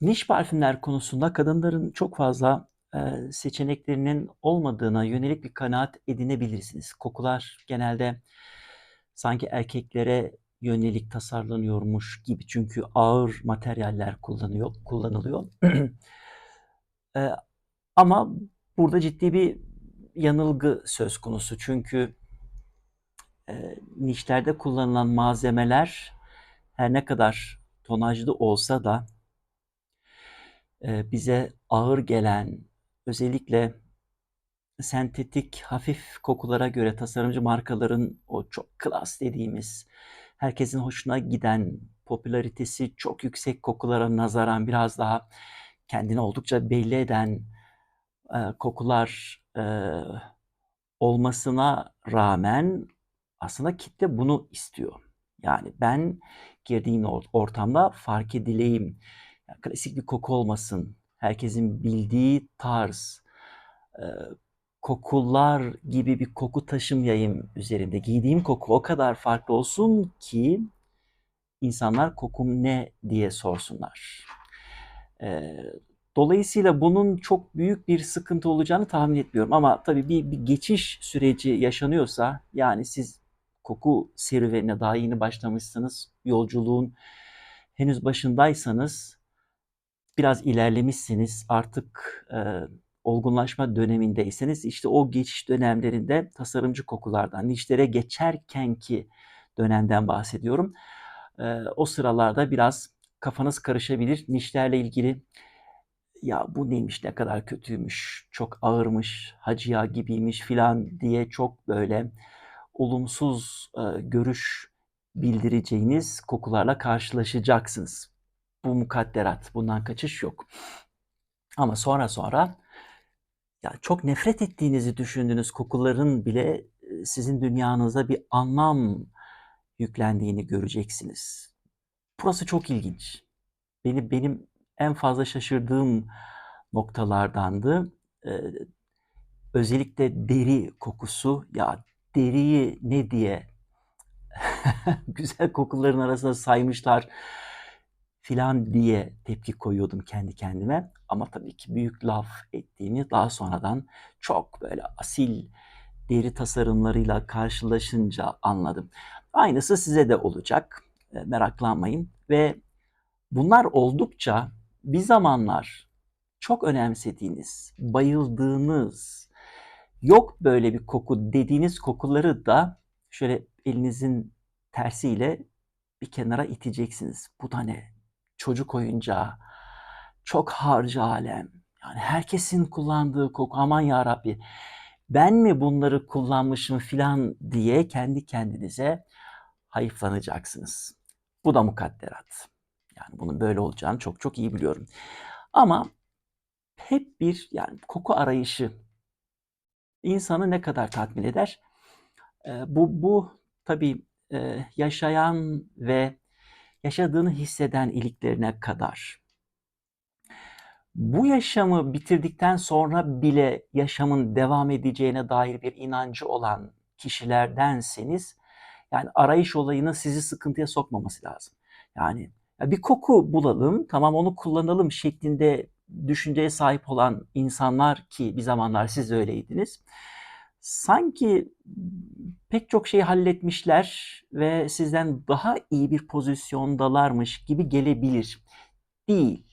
Niş parfümler konusunda kadınların çok fazla, eee, seçeneklerinin olmadığına yönelik bir kanaat edinebilirsiniz. Kokular genelde sanki erkeklere yönelik tasarlanıyormuş gibi çünkü ağır materyaller kullanıyor kullanılıyor. Eee, ama burada ciddi bir yanılgı söz konusu. Çünkü, eee, nişlerde kullanılan malzemeler her ne kadar tonajlı olsa da bize ağır gelen, özellikle sentetik hafif kokulara göre tasarımcı markaların o çok klas dediğimiz, herkesin hoşuna giden, popülaritesi çok yüksek kokulara nazaran biraz daha kendini oldukça belli eden, eee, kokular, eee, olmasına rağmen aslında kitle bunu istiyor. Yani ben girdiğim or ortamda fark edileyim, klasik bir koku olmasın, herkesin bildiği tarz, eee, kokular gibi bir koku taşımayayım üzerimde. Giydiğim koku o kadar farklı olsun ki insanlar "Kokum ne?" diye sorsunlar. Dolayısıyla bunun çok büyük bir sıkıntı olacağını tahmin etmiyorum ama tabii bir bir geçiş süreci yaşanıyorsa, yani siz koku serüvenine daha yeni başlamışsınız, yolculuğun henüz başındaysanız, biraz ilerlemişsiniz, artık, eee, olgunlaşma dönemindeyseniz, işte o geçiş dönemlerinde tasarımcı kokulardan, nişlere geçerkenki dönemden bahsediyorum. Eee, o sıralarda biraz kafanız karışabilir. Nişlerle ilgili, "Ya, bu neymiş, ne kadar kötüymüş, çok ağırmış, hacıya gibiymiş." filan diye çok böyle olumsuz, eee, görüş bildireceğiniz kokularla karşılaşacaksınız. Bu mukadderat, bundan kaçış yok. Ama sonra sonra, ya, çok nefret ettiğinizi düşündüğünüz kokuların bile, eee, sizin dünyanıza bir anlam yüklendiğini göreceksiniz. Burası çok ilginç. Beni benim en fazla şaşırdığım noktalardandı. Eee, özellikle deri kokusu. Ya, deriyi ne diye güzel kokuların arasına saymışlar filan diye tepki koyuyordum kendi kendime. Ama tabii ki büyük laf ettiğimi daha sonradan çok böyle asil deri tasarımlarıyla karşılaşınca anladım. Aynısı size de olacak, eee, meraklanmayın ve bunlar oldukça bir zamanlar çok önemsediğiniz, bayıldığınız, "Yok böyle bir koku." dediğiniz kokuları da şöyle elinizin tersiyle bir kenara iteceksiniz. "Bu da ne? Çocuk oyuncağı, çok harcı alem, yani herkesin kullandığı koku, aman yarabbi, ben mi bunları kullanmışım?" filan diye kendi kendinize hayıflanacaksınız. Bu da mukadderat. Yani bunun böyle olacağını çok çok iyi biliyorum. Ama hep bir, yani koku arayışı insanı ne kadar tatmin eder? Eee, bu bu tabii, eee, yaşayan ve yaşadığını hisseden iliklerine kadar. Bu yaşamı bitirdikten sonra bile yaşamın devam edeceğine dair bir inancı olan kişilerdenseniz, yani arayış olayının sizi sıkıntıya sokmaması lazım. Yani, ya bir koku bulalım, tamam onu kullanalım şeklinde düşünceye sahip olan insanlar ki bir zamanlar siz öyleydiniz, sanki pek çok şeyi halletmişler ve sizden daha iyi bir pozisyondalarmış gibi gelebilir. Değil.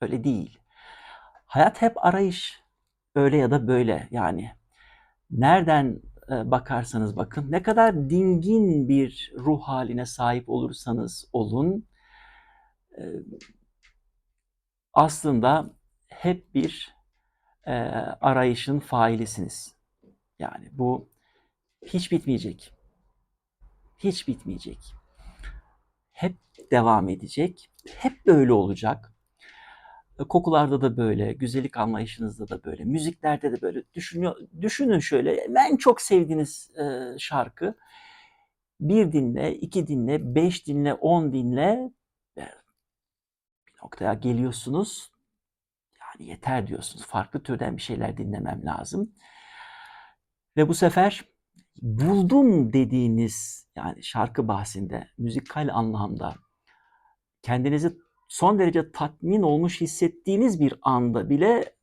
Öyle değil. Hayat hep arayış. Öyle ya da böyle yani. Nereden, eee, bakarsanız bakın, ne kadar dingin bir ruh hâline sahip olursanız olun, eee, aslında hep bir, eee, arayışın failisiniz. Yani bu hiç bitmeyecek. Hiç bitmeyecek. Hep devam edecek. Hep böyle olacak. E, kokularda da böyle, güzellik anlayışınızda da böyle, müziklerde de böyle. Düşünüyor düşünün şöyle, en çok sevdiğiniz, eee, şarkı. 1 dinle, 2 dinle, 5 dinle, 10 dinle. Bir noktaya geliyorsunuz. Yani yeter diyorsunuz. Farklı türden bir şeyler dinlemem lazım. Ve bu sefer buldum dediğiniz, yani şarkı bahsinde, müzikal anlamda kendinizi son derece tatmin olmuş hissettiğiniz bir anda bile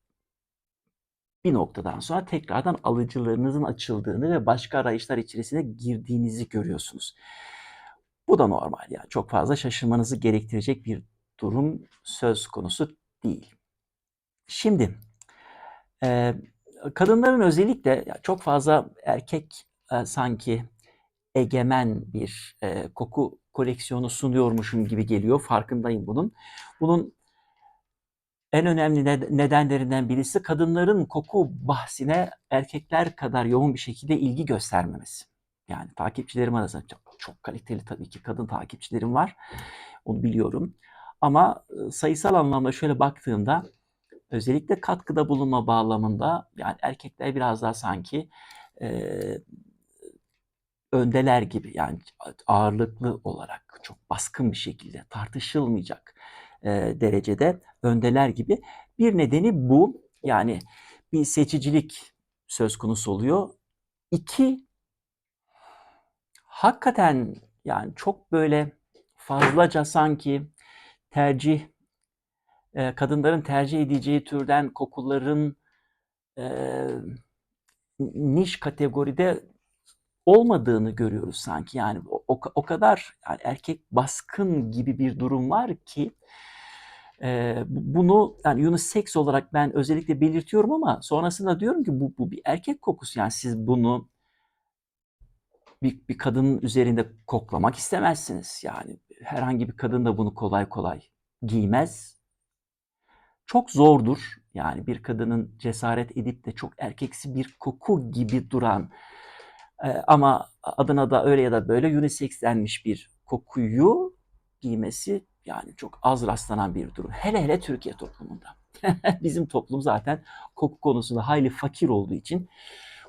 bir noktadan sonra tekrardan alıcılarınızın açıldığını ve başka arayışlar içerisine girdiğinizi görüyorsunuz. Bu da normal yani çok fazla şaşırmanızı gerektirecek bir durum söz konusu değil. Şimdi e, kadınların özellikle çok fazla erkek e, sanki egemen bir e, koku koleksiyonu sunuyormuşum gibi geliyor. Farkındayım bunun. Bunun en önemli nedenlerinden birisi kadınların koku bahsine erkekler kadar yoğun bir şekilde ilgi göstermemesi. Yani takipçilerim arasında çok, çok kaliteli tabii ki kadın takipçilerim var. Onu biliyorum. Ama sayısal anlamda şöyle baktığımda özellikle katkıda bulunma bağlamında yani erkekler biraz daha sanki e, öndeler gibi yani ağırlıklı olarak çok baskın bir şekilde tartışılmayacak e, derecede öndeler gibi. Bir nedeni bu yani bir seçicilik söz konusu oluyor. İki hakikaten yani çok böyle fazlaca sanki tercih e, kadınların tercih edeceği türden kokuların e, niş kategoride olmadığını görüyoruz sanki. Yani o, o, kadar yani erkek baskın gibi bir durum var ki e, bunu yani unisex olarak ben özellikle belirtiyorum ama sonrasında diyorum ki bu, bu bir erkek kokusu. Yani siz bunu bir, bir kadının üzerinde koklamak istemezsiniz. Yani herhangi bir kadın da bunu kolay kolay giymez. Çok zordur. Yani bir kadının cesaret edip de çok erkeksi bir koku gibi duran ama adına da öyle ya da böyle unisex denmiş bir kokuyu giymesi yani çok az rastlanan bir durum. Hele hele Türkiye toplumunda. Bizim toplum zaten koku konusunda hayli fakir olduğu için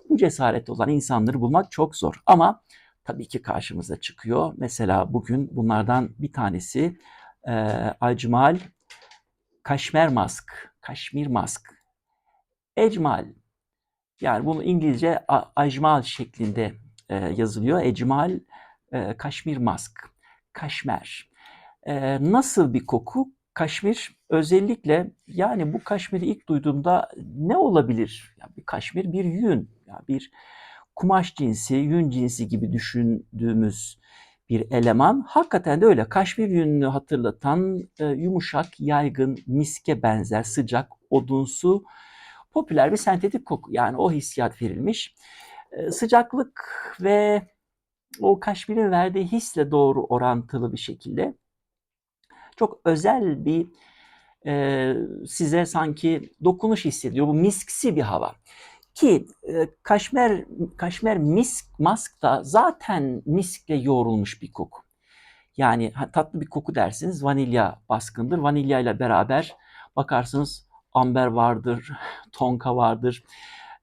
bu cesaret olan insanları bulmak çok zor. Ama tabii ki karşımıza çıkıyor. Mesela bugün bunlardan bir tanesi e, Acmal Kaşmer Mask. Kaşmir Mask. Ecmal yani bunu İngilizce ajmal şeklinde e, yazılıyor. Ecmal e, kaşmir mask. Kaşmer. E, nasıl bir koku? Kaşmir özellikle yani bu kaşmiri ilk duyduğumda ne olabilir? Ya bir kaşmir bir yün, ya bir kumaş cinsi, yün cinsi gibi düşündüğümüz bir eleman. Hakikaten de öyle. Kaşmir yününü hatırlatan e, yumuşak, yaygın, miske benzer, sıcak, odunsu, popüler bir sentetik koku. Yani o hissiyat verilmiş. E, sıcaklık ve o kaşmirin verdiği hisle doğru orantılı bir şekilde çok özel bir e, size sanki dokunuş hissediyor. Bu misksi bir hava. Ki e, kaşmer kaşmer misk mask da zaten miskle yoğrulmuş bir koku. Yani tatlı bir koku dersiniz vanilya baskındır. Vanilya ile beraber bakarsınız amber vardır, tonka vardır.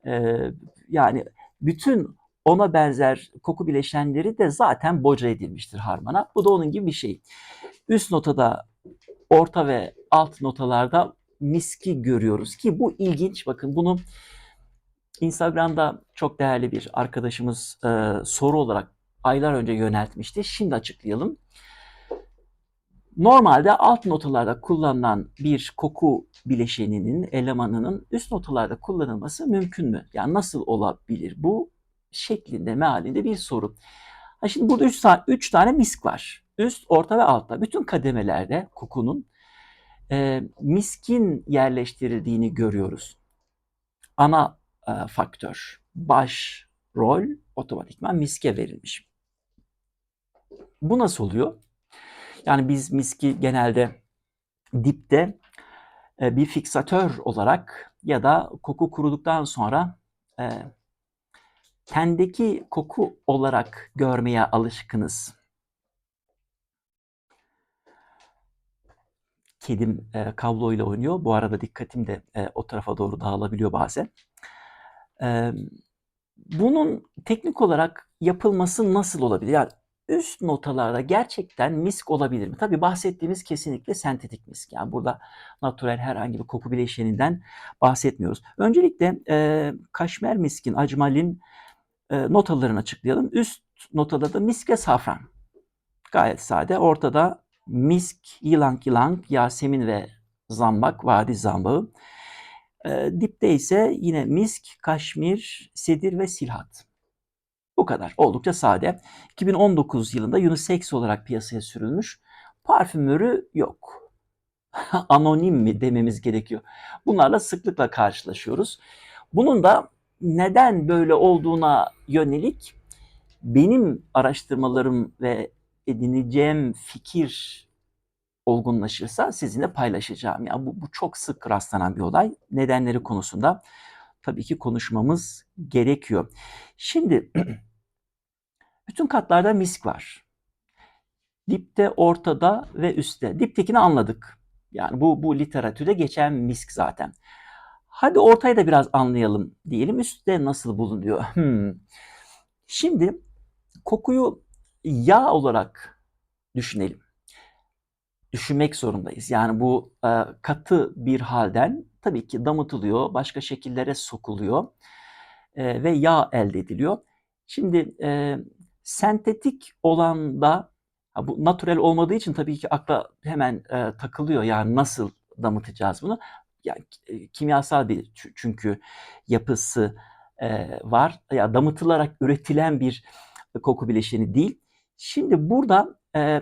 Ee, yani bütün ona benzer koku bileşenleri de zaten boca edilmiştir harmana. Bu da onun gibi bir şey. Üst notada, orta ve alt notalarda miski görüyoruz ki bu ilginç. Bakın bunu Instagram'da çok değerli bir arkadaşımız e, soru olarak aylar önce yöneltmişti. Şimdi açıklayalım. Normalde alt notalarda kullanılan bir koku bileşeninin, elemanının üst notalarda kullanılması mümkün mü? Yani nasıl olabilir? Bu şeklinde, mealinde bir soru. Ha şimdi burada üç, tane, üç tane misk var. Üst, orta ve altta. Bütün kademelerde kokunun e, miskin yerleştirildiğini görüyoruz. Ana e, faktör, baş rol otomatikman miske verilmiş. Bu nasıl oluyor? Yani biz miski genelde dipte e, bir fiksatör olarak ya da koku kuruduktan sonra e, tendeki koku olarak görmeye alışkınız. Kedim e, kabloyla oynuyor. Bu arada dikkatim de e, o tarafa doğru dağılabiliyor bazen. E, bunun teknik olarak yapılması nasıl olabilir? Yani üst notalarda gerçekten misk olabilir mi? Tabii bahsettiğimiz kesinlikle sentetik misk. Yani burada natural herhangi bir koku bileşeninden bahsetmiyoruz. Öncelikle e, kaşmer miskin, acmalin e, notalarını açıklayalım. Üst notada da misk ve safran. Gayet sade. Ortada misk, yılang yılang, yasemin ve zambak, vadi zambağı. E, dipte ise yine misk, kaşmir, sedir ve silhat. Bu kadar. Oldukça sade. 2019 yılında unisex olarak piyasaya sürülmüş. Parfümörü yok. Anonim mi dememiz gerekiyor. Bunlarla sıklıkla karşılaşıyoruz. Bunun da neden böyle olduğuna yönelik benim araştırmalarım ve edineceğim fikir olgunlaşırsa sizinle paylaşacağım. Ya bu, bu çok sık rastlanan bir olay. Nedenleri konusunda tabii ki konuşmamız gerekiyor. Şimdi bütün katlarda misk var. Dipte, ortada ve üstte. Diptekini anladık. Yani bu bu literatürde geçen misk zaten. Hadi ortayı da biraz anlayalım diyelim. Üstte nasıl bulunuyor? Hmm. Şimdi kokuyu yağ olarak düşünelim. Düşünmek zorundayız. Yani bu e, katı bir halden tabii ki damıtılıyor, başka şekillere sokuluyor e, ve yağ elde ediliyor. Şimdi e, sentetik olan da bu natürel olmadığı için tabii ki akla hemen e, takılıyor. Yani nasıl damıtacağız bunu? Yani e, kimyasal bir çünkü yapısı e, var. Ya damıtılarak üretilen bir koku bileşeni değil. Şimdi burada e,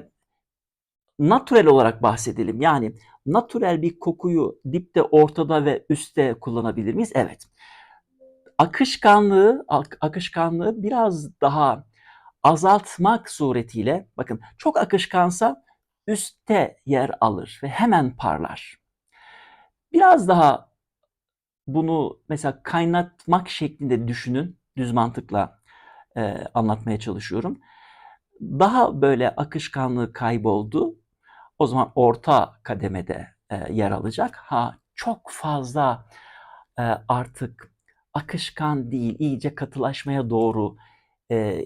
natürel olarak bahsedelim. Yani natürel bir kokuyu dipte, ortada ve üstte kullanabilir miyiz? Evet. Akışkanlığı, ak- akışkanlığı biraz daha azaltmak suretiyle bakın çok akışkansa üstte yer alır ve hemen parlar. Biraz daha bunu mesela kaynatmak şeklinde düşünün. Düz mantıkla e, anlatmaya çalışıyorum. Daha böyle akışkanlığı kayboldu. O zaman orta kademede e, yer alacak. Ha çok fazla e, artık akışkan değil, iyice katılaşmaya doğru e,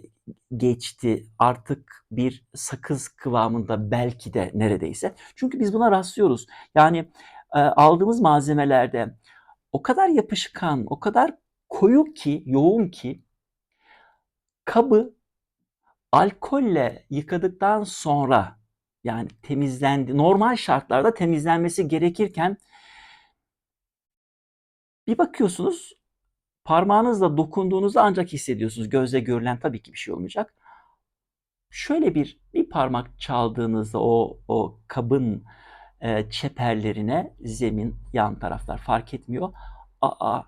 geçti. Artık bir sakız kıvamında belki de neredeyse. Çünkü biz buna rastlıyoruz. Yani e, aldığımız malzemelerde o kadar yapışkan, o kadar koyu ki, yoğun ki kabı alkolle yıkadıktan sonra yani temizlendi, normal şartlarda temizlenmesi gerekirken bir bakıyorsunuz parmağınızla dokunduğunuzda ancak hissediyorsunuz. Gözle görülen tabii ki bir şey olmayacak. Şöyle bir bir parmak çaldığınızda o o kabın e, çeperlerine zemin yan taraflar fark etmiyor. Aa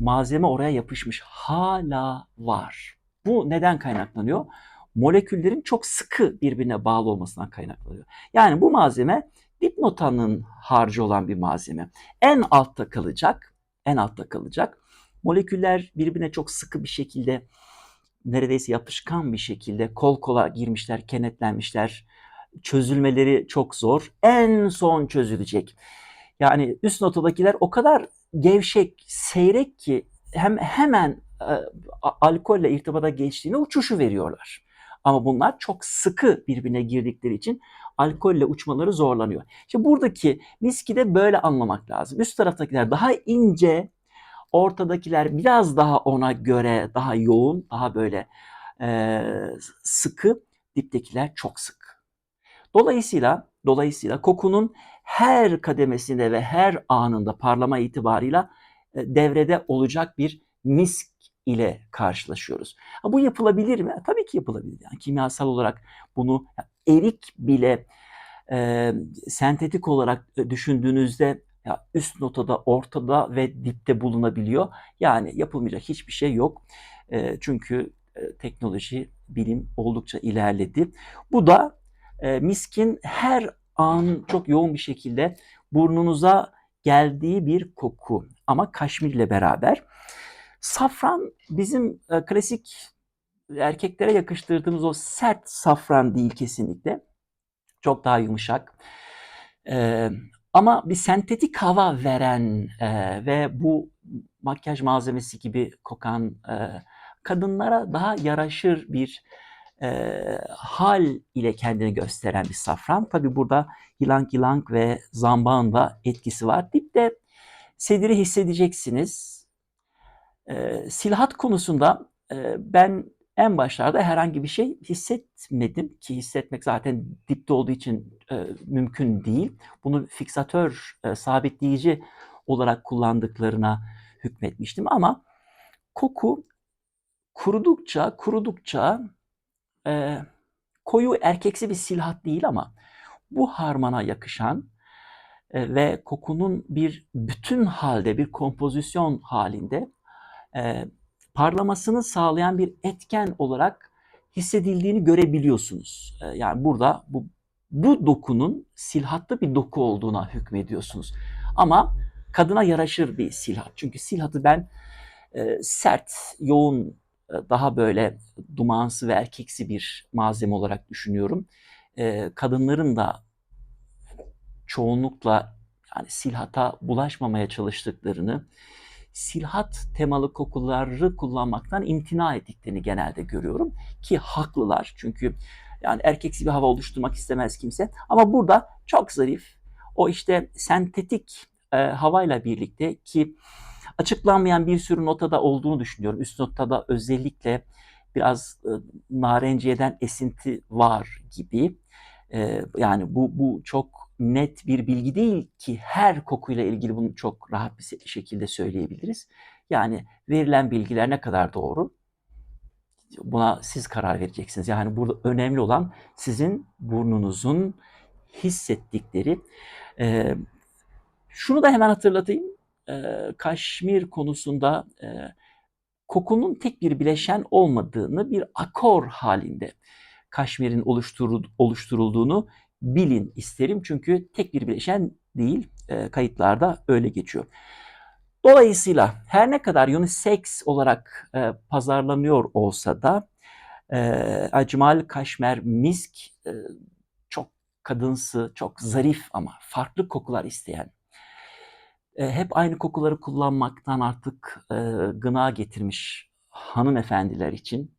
malzeme oraya yapışmış. Hala var. Bu neden kaynaklanıyor? Moleküllerin çok sıkı birbirine bağlı olmasından kaynaklanıyor. Yani bu malzeme dipnotanın harcı olan bir malzeme. En altta kalacak, en altta kalacak. Moleküller birbirine çok sıkı bir şekilde, neredeyse yapışkan bir şekilde kol kola girmişler, kenetlenmişler. Çözülmeleri çok zor. En son çözülecek. Yani üst notadakiler o kadar gevşek, seyrek ki hem hemen e, alkolle irtibata geçtiğini uçuşu veriyorlar. Ama bunlar çok sıkı birbirine girdikleri için alkolle uçmaları zorlanıyor. İşte buradaki miski de böyle anlamak lazım. Üst taraftakiler daha ince, ortadakiler biraz daha ona göre daha yoğun, daha böyle e, sıkı, diptekiler çok sık. Dolayısıyla dolayısıyla kokunun her kademesinde ve her anında parlama itibarıyla devrede olacak bir misk ile karşılaşıyoruz. Ha, bu yapılabilir mi? Tabii ki yapılabilir. Yani kimyasal olarak bunu erik bile e, sentetik olarak e, düşündüğünüzde ya üst notada, ortada ve dipte bulunabiliyor. Yani yapılmayacak hiçbir şey yok. E, çünkü e, teknoloji, bilim oldukça ilerledi. Bu da e, miskin her an çok yoğun bir şekilde burnunuza geldiği bir koku. Ama kaşmirle beraber. Safran bizim e, klasik erkeklere yakıştırdığımız o sert safran değil kesinlikle. Çok daha yumuşak. E, ama bir sentetik hava veren e, ve bu makyaj malzemesi gibi kokan e, kadınlara daha yaraşır bir e, hal ile kendini gösteren bir safran. Tabi burada yılang yılang ve zambağın da etkisi var. Dipte sediri hissedeceksiniz. E, silhat konusunda e, ben En başlarda herhangi bir şey hissetmedim ki hissetmek zaten dipte olduğu için e, mümkün değil. Bunu fiksatör, e, sabitleyici olarak kullandıklarına hükmetmiştim ama koku kurudukça kurudukça e, koyu erkeksi bir silhat değil ama bu harmana yakışan e, ve kokunun bir bütün halde, bir kompozisyon halinde e, parlamasını sağlayan bir etken olarak hissedildiğini görebiliyorsunuz. E, yani burada bu, bu dokunun silhatlı bir doku olduğuna hükmediyorsunuz. Ama kadına yaraşır bir silhat. Çünkü silhatı ben e, sert, yoğun, e, daha böyle dumansı ve erkeksi bir malzeme olarak düşünüyorum. E, kadınların da çoğunlukla yani silhata bulaşmamaya çalıştıklarını, silhat temalı kokuları kullanmaktan imtina ettiklerini genelde görüyorum ki haklılar çünkü yani erkeksi bir hava oluşturmak istemez kimse ama burada çok zarif o işte sentetik e, havayla birlikte ki açıklanmayan bir sürü notada olduğunu düşünüyorum. Üst notada özellikle biraz e, narenciyeden esinti var gibi. E, yani bu bu çok net bir bilgi değil ki her kokuyla ilgili bunu çok rahat bir şekilde söyleyebiliriz. Yani verilen bilgiler ne kadar doğru? Buna siz karar vereceksiniz. Yani burada önemli olan sizin burnunuzun hissettikleri. Ee, şunu da hemen hatırlatayım. Ee, Kaşmir konusunda e, kokunun tek bir bileşen olmadığını bir akor halinde Kaşmir'in oluşturulduğunu bilin isterim. Çünkü tek bir bileşen değil, e, kayıtlarda öyle geçiyor. Dolayısıyla her ne kadar unisex olarak e, pazarlanıyor olsa da e, Acmal Kaşmer Misk e, çok kadınsı, çok zarif ama farklı kokular isteyen, e, hep aynı kokuları kullanmaktan artık e, gına getirmiş hanımefendiler için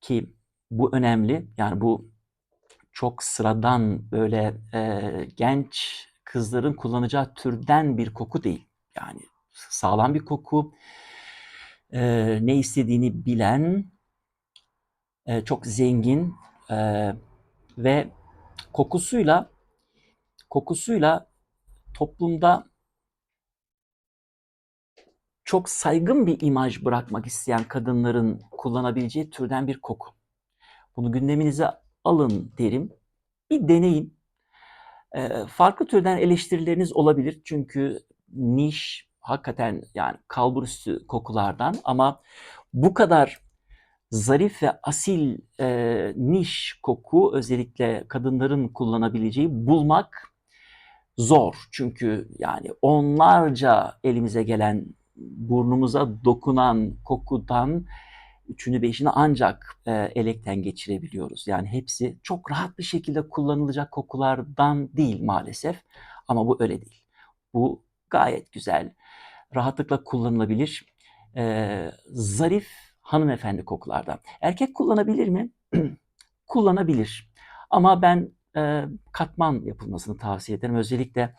ki bu önemli. Yani bu çok sıradan böyle e, genç kızların kullanacağı türden bir koku değil. Yani sağlam bir koku, e, ne istediğini bilen, e, çok zengin e, ve kokusuyla kokusuyla toplumda çok saygın bir imaj bırakmak isteyen kadınların kullanabileceği türden bir koku. Bunu gündeminize alın derim. Bir deneyin. E, farklı türden eleştirileriniz olabilir. Çünkü niş hakikaten yani kalburüstü kokulardan ama bu kadar zarif ve asil e, niş koku özellikle kadınların kullanabileceği bulmak zor. Çünkü yani onlarca elimize gelen burnumuza dokunan kokudan üçünü beşini ancak e, elekten geçirebiliyoruz. Yani hepsi çok rahat bir şekilde kullanılacak kokulardan değil maalesef. Ama bu öyle değil. Bu gayet güzel, rahatlıkla kullanılabilir, e, zarif hanımefendi kokulardan. Erkek kullanabilir mi? Kullanabilir. Ama ben e, katman yapılmasını tavsiye ederim. Özellikle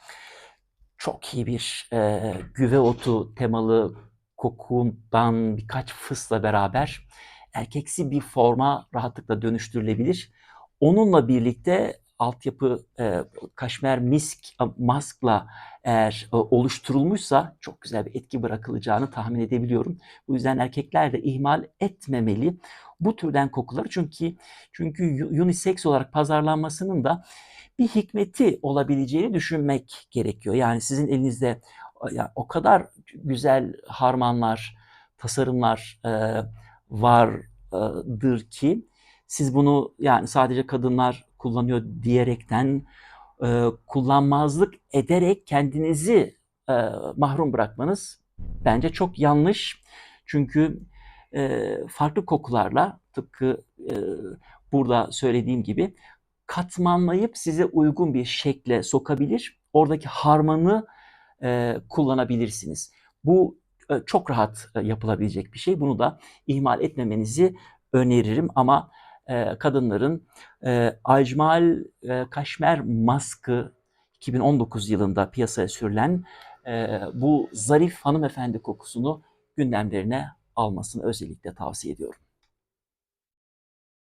çok iyi bir e, güve otu temalı kokundan birkaç fısla beraber erkeksi bir forma rahatlıkla dönüştürülebilir. Onunla birlikte altyapı e, kaşmer misk maskla eğer e, oluşturulmuşsa çok güzel bir etki bırakılacağını tahmin edebiliyorum. Bu yüzden erkekler de ihmal etmemeli bu türden kokuları çünkü çünkü unisex olarak pazarlanmasının da bir hikmeti olabileceğini düşünmek gerekiyor. Yani sizin elinizde yani o kadar güzel harmanlar, tasarımlar e, vardır ki siz bunu yani sadece kadınlar kullanıyor diyerekten e, kullanmazlık ederek kendinizi e, mahrum bırakmanız bence çok yanlış. Çünkü e, farklı kokularla tıpkı e, burada söylediğim gibi katmanlayıp size uygun bir şekle sokabilir. Oradaki harmanı e, kullanabilirsiniz. Bu e, çok rahat e, yapılabilecek bir şey. Bunu da ihmal etmemenizi öneririm ama e, kadınların e, Ajmal e, Kaşmer maskı 2019 yılında piyasaya sürülen e, bu zarif hanımefendi kokusunu gündemlerine almasını özellikle tavsiye ediyorum.